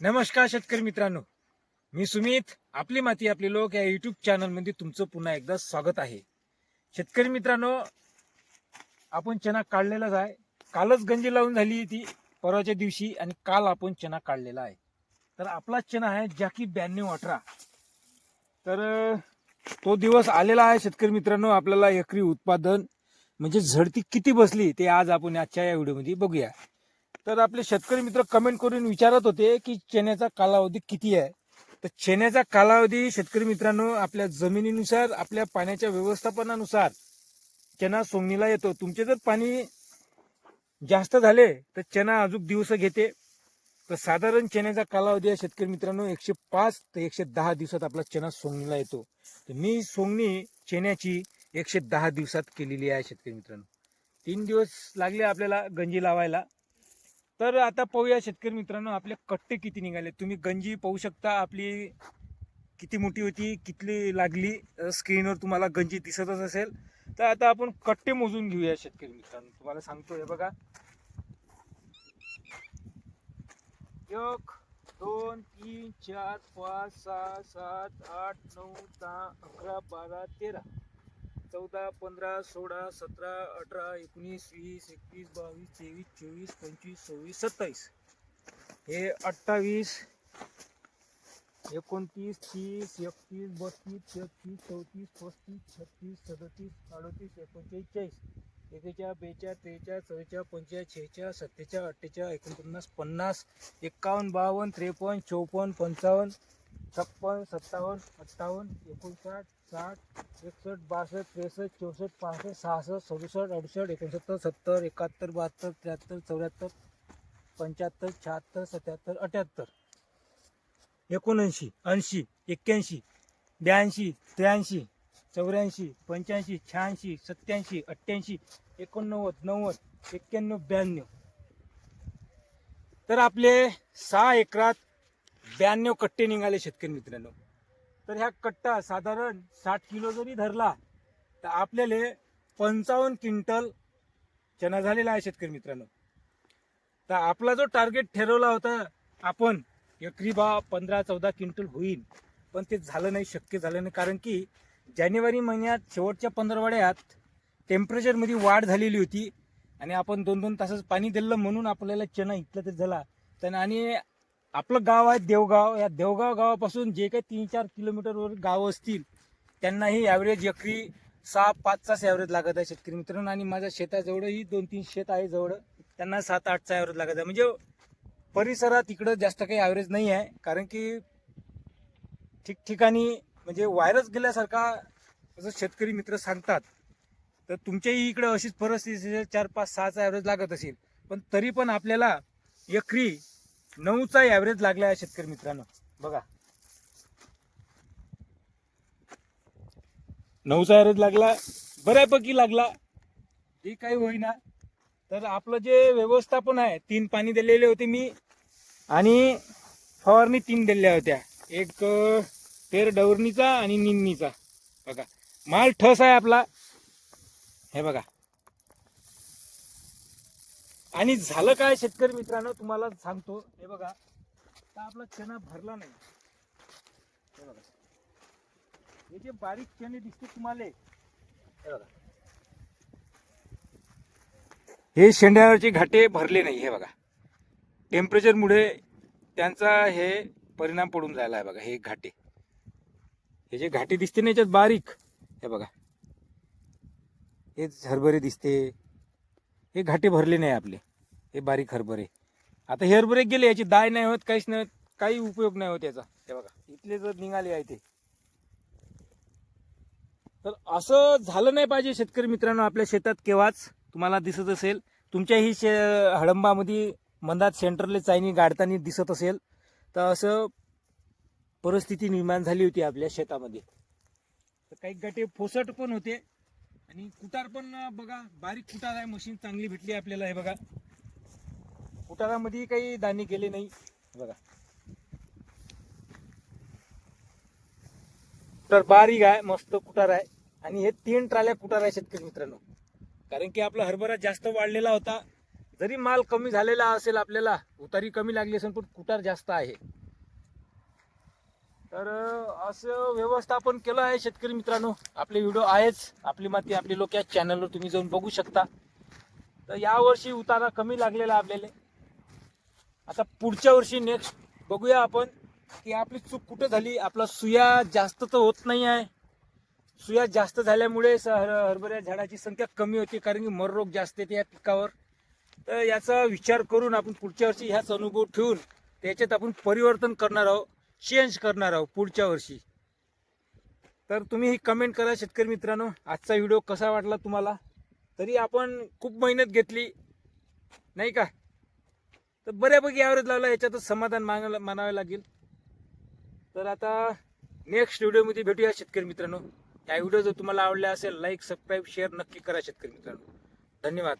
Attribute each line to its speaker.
Speaker 1: नमस्कार शेतकरी मित्रांनो. मी सुमित आपली माती आपले लोक या युट्यूब चॅनलमध्ये तुमचं पुन्हा एकदा स्वागत आहे. शेतकरी मित्रांनो आपण चना काढलेलाच आहे. कालच गंजी लावून झाली ती परवाच्या दिवशी आणि काल आपण चना काढलेला आहे. तर आपला चना आहे जॅकी ब्याण्णव अठरा. तर तो दिवस आलेला आहे शेतकरी मित्रांनो आपल्याला एकरी उत्पादन म्हणजे झडती किती बसली ते आज आपण आजच्या या व्हिडिओमध्ये बघूया. तर आपले शेतकरी मित्र कमेंट करून विचारत होते की चण्याचा कालावधी किती आहे? तर चण्याचा कालावधी शेतकरी मित्रांनो आपल्या जमिनीनुसार आपल्या पाण्याच्या व्यवस्थापनानुसार चना सोंगणीला येतो. तुमचे जर पाणी जास्त झाले तर चना अजून दिवस घेते. तर साधारण चण्याचा कालावधी आहे शेतकरी मित्रांनो एकशे पाच ते एकशे दहा दिवसात आपला चना सोंगणीला येतो. तर मी सोंगणी चण्याची एकशे दहा दिवसात केलेली आहे शेतकरी मित्रांनो. तीन दिवस लागले आपल्याला गंजी लावायला. तर आता पाहूया शेतकरी मित्रांनो आपले कट्टे किती निघाले? तुम्ही गंजी पाहू शकता आपली किती मोठी होती किती लागली स्क्रीनवर तुम्हाला गंजी दिसतच असेल. तर आता आपण कट्टे मोजून घेऊया शेतकरी मित्रांनो. तुम्हाला सांगतो हे बघा. एक दोन तीन चार पाच सहा सात आठ नऊ दहा अकरा बारा तेरा. चौदा पंधरा सोळा सतरा अठरा एकोणीस वीस एकवीस बावीस तेवीस चोवीस पंचवीस सव्वीस सत्तावीस. हे अठ्ठावीस एकोणतीस तीस एकतीस बत्तीस तेहतीस चौतीस पस्तीस छत्तीस सदतीस अडतीस एकोणचाळीस चाळीस. एकेच्या बेच्या त्रेच्या चौच्या पंच्या छेच्या सत्तेच्या अठ्ठेच्या एकोणपन्नास पन्नास एकावन्न बावन्न त्रेपन्न चौपन्न पंचावन्न छप्पन सत्तावन्न अठ्ठावन्न एकोणसाठ साठ एकसष्ट बासष्ट त्रेसष्ट चौसष्ट पासष्ट सहासष्ट सदुसष्ट अडुसष्ट एकोणसत्तर सत्तर एकाहत्तर बहात्तर त्र्याहत्तर चौऱ्याहत्तर पंच्याहत्तर शहात्तर सत्याहत्तर अठ्याहत्तर. एकोणऐंशी ऐंशी एक्क्याऐंशी ब्याऐंशी त्र्याऐंशी चौऱ्याऐंशी पंच्याऐंशी शहाऐंशी सत्याऐंशी अठ्ठ्याऐंशी एकोणनव्वद नव्वद एक्क्याण्णव ब्याण्णव. तर आपले सहा एकरात ब्याण्णव कट्टे निघाले शेतकरी मित्रांनो. तर ह्या कट्टा साधारण साठ किलो जरी धरला तर आपल्याला पंचावन्न क्विंटल चना झालेला आहे शेतकरी मित्रांनो. तर आपला जो टार्गेट ठरवला होता आपण एकरी बा पंधरा चौदा क्विंटल होईल. पण ते झालं नाही शक्य झालं नाही. कारण की जानेवारी महिन्यात शेवटच्या पंधरवड्यात टेम्परेचरमध्ये वाढ झालेली होती. आणि आपण दोन दोन तासच पाणी दिलं म्हणून आपल्याला चना इथलं तरी झाला. तर आणि आपलं गाव आहे देवगाव. या देवगाव गावापासून जे काही तीन चार किलोमीटरवर गाव असतील त्यांनाही ॲव्हरेज एकरी सहा पाचचाच ॲव्हरेज लागत आहे शेतकरी मित्रांनो. आणि माझ्या शेताजवळही दोन तीन शेत आहे जवळ. त्यांना सात आठचा ॲव्हरेज लागत आहे. म्हणजे परिसरात इकडं जास्त काही ॲव्हरेज नाही आहे. कारण की ठिकठिकाणी म्हणजे व्हायरस गेल्यासारखा असं शेतकरी मित्र सांगतात तर तुमच्याही इकडं अशीच परिस्थिती असेल चार पाच सहाचा ॲव्हरेज लागत असेल. पण तरी पण आपल्याला एकरी नऊचा ॲव्हरेज लागला आहे शेतकरी मित्रांनो. बघा. नऊचा ॲव्हरेज लागला बऱ्यापैकी लागला. ते काही होईना. तर आपलं जे व्यवस्थापन आहे तीन पाणी दिलेले होते मी आणि फवारणी तीन दिलेल्या होत्या. एक तेर डवरणीचा आणि निन्नीचा बघा. माल ठस आहे आपला. हे बघा. आणि झालं काय शेतकरी मित्रांनो? तुम्हाला सांगतो. हे बघा. आता आपला चना भरला नाही. हे बघा. हे जे बारीक चणे दिसते तुम्हाला हे बघा. हे शेंड्यावरचे घाटे भरले नाही हे बघा. टेम्परेचरमुळे त्यांचा हे परिणाम पडून राहिला आहे बघा हे घाटे. हे जे घाटे दिसते ना याच्यात बारीक हे बघा. हे हरभरे दिसते. हे घाटे भरले नाही आपले. हे बारीक हरभरे. आता हे हरभरे गेले याची दाय नाही होत काहीच नाही होत काही उपयोग नाही होत याचा. हे बघा इथले जर निघाले आहे ते. तर असं झालं नाही पाहिजे शेतकरी मित्रांनो आपल्या शेतात केव्हाच तुम्हाला दिसत असेल. तुमच्याही शे हडंबामध्ये मंदात सेंटरले चायनी गाडताना दिसत असेल. तर असं परिस्थिती निर्माण झाली होती आपल्या शेतामध्ये. तर काही गटे फोसट पण होते. आणि कुटार पण बघा बारीक कुटार आहे मशीन चांगली भेटली आपल्याला हे बघा. कुटारामध्ये काही दाणे गेले नाही बघा. कुटार बारीक आहे मस्त कुटार आहे. आणि हे तीन ट्राल्या कुटार आहे शेतकरी मित्रांनो. कारण की आपला हरभरा जास्त वाढलेला होता. जरी माल कमी झालेला असेल आपल्याला उतारी कमी लागली असेल पण कुटार जास्त आहे. तर असं व्यवस्थापन केलं आहे शेतकरी मित्रांनो. आपले व्हिडिओ आहेच. आपली माती आपली लोक या चॅनलवर तुम्ही जाऊन बघू शकता. तर यावर्षी उतारा कमी लागलेला आपल्याला. आता पुढच्या वर्षी नेक्स्ट बघूया आपण की आपली चूक कुठं झाली. आपला सुया जास्त तर होत नाही आहे. सुया जास्त झाल्यामुळे हर हरभऱ्या झाडाची संख्या कमी होती कारण की मर रोग जास्त येते या पिकावर. तर याचा विचार करून आपण पुढच्या वर्षी ह्याच अनुभव ठेवून त्याच्यात आपण परिवर्तन करणार आहोत. चेंज करणार आहोत पुढच्या वर्षी. तर तुम्ही ही कमेंट करा शेतकरी मित्रांनो. आजचा व्हिडिओ कसा वाटला तुम्हाला? तरी आपण खूप मेहनत घेतली. नाही का? तर बऱ्यापैकी ॲव्हरेज लावला. याच्यातच समाधान मानायला मानावे लागेल. तर आता नेक्स्ट व्हिडिओमध्ये भेटूया शेतकरी मित्रांनो. या व्हिडिओ जर तुम्हाला आवडला असेल लाईक सबस्क्राईब शेअर नक्की करा शेतकरी मित्रांनो. धन्यवाद.